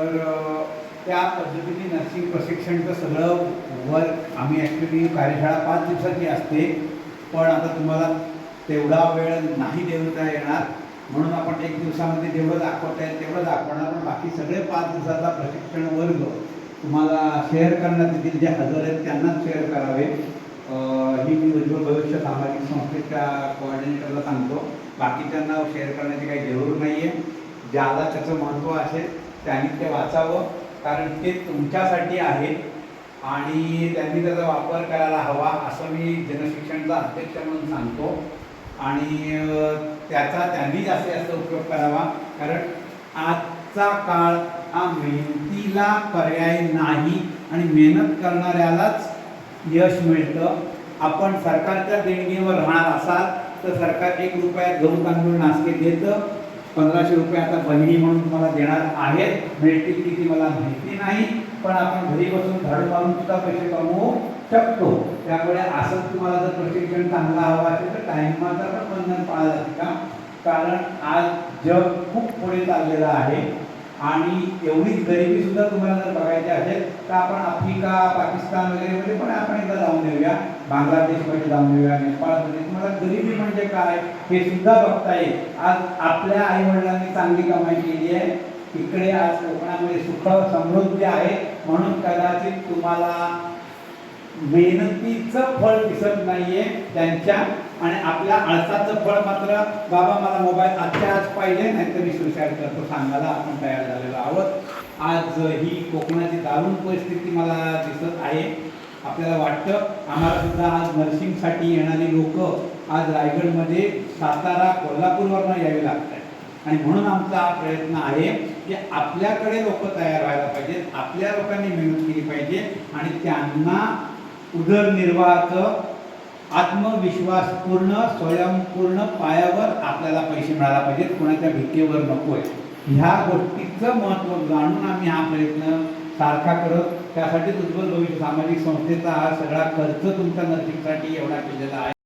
तर त्या पद्धतीने नर्सिंग प्रशिक्षणचं सगळं वर्क आम्ही ॲक्च्युली कार्यशाळा पाच दिवसाची असते. पण आता तुम्हाला तेवढा वेळ नाही देवता येणार. म्हणून आपण एक दिवसामध्ये जेवढं दाखवता येईल तेवढं दाखवणार. पण बाकी सगळे पाच दिवसाचा प्रशिक्षण वर्ग तुम्हाला शेअर करण्यात येतील. जे हजर आहेत त्यांनाच शेअर करावे. ही मी उज्ज्वल भविष्य सामाजिक संस्थेच्या कोऑर्डिनेटरला सांगतो. बाकीच्यांना शेअर करण्याची काही जरूर नाही आहे ज्याला त्याचं महत्त्व असेल त्यांनी ते वाचावं कारण ते तुमच्यासाठी आहे आणि त्यांनी त्याचा वापर करायला हवा असं मी जनशिक्षणचा अध्यक्ष म्हणून सांगतो. आणि त्याचा त्यांनी जास्तीत जास्त उपयोग करावा कारण आजचा काळ हा मेहनतीला पर्याय नाही आणि मेहनत करणाऱ्यालाच यश मिळतं. आपण सरकारच्या देणगीवर राहणार असाल तर सरकार एक रुपयात गहू तांदूळ नाश्ते देतं. पंधराशे रुपये आता बहिणी म्हणून तुम्हाला देणार आहेत. मिळतील की ती मला माहिती नाही पण आपण घरी बसून झाडू मारून सुद्धा पैसे कमवू शकतो. त्यामुळे असं तुम्हाला जर प्रशिक्षण चांगला हवा असेल तर टाइमाचा पण बंधन पाळलं जाते. का कारण आज जग खूप पुढे चाललेलं आहे. आणि एवढीच गरिबी सुद्धा तुम्हाला जर बघायची असेल तर आपण आफ्रिका पाकिस्तान वगैरेमध्ये पण आपण एकदा जाऊन येऊया. बांगलादेशमध्ये जाऊन देऊया नेपाळमध्ये तुम्हाला गरिबी म्हणजे काय हे सुद्धा बघता येईल. आज आपल्या आई वडिलांनी चांगली कमाई केली आहे. इकडे आज कोकणामध्ये सुख समृद्धी आहे. म्हणून कदाचित तुम्हाला मेहनतीचं फळ दिसत नाहीये. त्यांच्या आणि आपल्या आळसाचं फळ मात्र बाबा मला मोबाईल आजच्या आज पाहिजे नाहीतर मी सुसाईड करतो सांगायला आपण तयार झालेलो आहोत. आज ही कोकणाची दारुण परिस्थिती मला दिसत आहे. आपल्याला वाटतं आम्हाला सुद्धा आज नर्सिंगसाठी येणारी लोक आज रायगडमध्ये सातारा कोल्हापूरवरनं यावी लागत आहेत. आणि म्हणून आमचा हा प्रयत्न आहे की आपल्याकडे लोक तयार व्हायला पाहिजेत आपल्या लोकांनी मेहनत केली पाहिजे आणि त्यांना उदरनिर्वाहाचं आत्मविश्वासपूर्ण स्वयंपूर्ण पायावर आपल्याला पैसे मिळायला पाहिजेत. कोणाच्या भीतीवर नको आहे ह्या गोष्टीचं महत्त्व जाणून आम्ही हा प्रयत्न सारखा करत त्यासाठी उज्ज्वल भविष्य सामाजिक संस्थेचा हा सगळा खर्च तुमच्या नर्सिंगसाठी एवढा केलेला आहे.